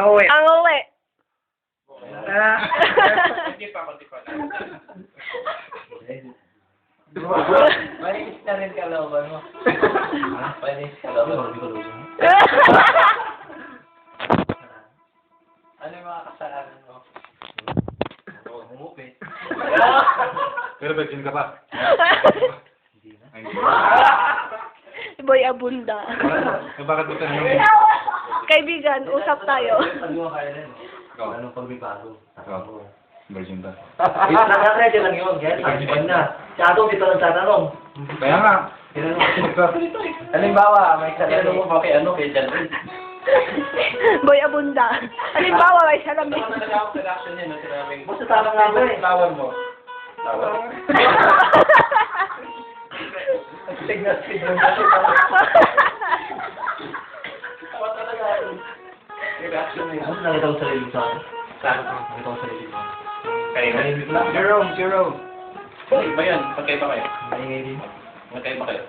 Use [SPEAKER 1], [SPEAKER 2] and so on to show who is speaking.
[SPEAKER 1] Ang uwi.
[SPEAKER 2] Ang uwi.
[SPEAKER 1] Ah.
[SPEAKER 3] Hindi pa, hindi pa.
[SPEAKER 4] Malinis na rin kalooban mo. Malinis kalooban mo. Ano yung mga kasalanan mo? Umupit.
[SPEAKER 3] Pero virgin ka pa. Hindi.
[SPEAKER 2] Boy Abunda.
[SPEAKER 3] Bakit mo tanong?
[SPEAKER 2] Kaibigan, usap tayo.
[SPEAKER 4] Pag mo kaya.
[SPEAKER 3] Ikaw.
[SPEAKER 4] Anong pagbibago?
[SPEAKER 3] Ikaw. Virgin ka.
[SPEAKER 4] Wait, nakakready lang yun. Kaya nakakready na. Atong dito lang tatanong.
[SPEAKER 3] Kaya nga.
[SPEAKER 4] Halimbawa, may. Tinanong mo ba kay ano? Kay Jan Rin.
[SPEAKER 2] Boy Abunda. Halimbawa, may salamin.
[SPEAKER 3] talaga ako sa reaction niya, no? Sinabing,
[SPEAKER 4] Basta tama nga ba eh.
[SPEAKER 3] lawan mo. Lawan.
[SPEAKER 4] Signal, signal. Ano nakita ko sa sarili sa akin? Nakita ko sa sarili ko. Lang.
[SPEAKER 3] Jerome, Jerome. Ba yan? Magkaiba kayo? Magkaiba kayo?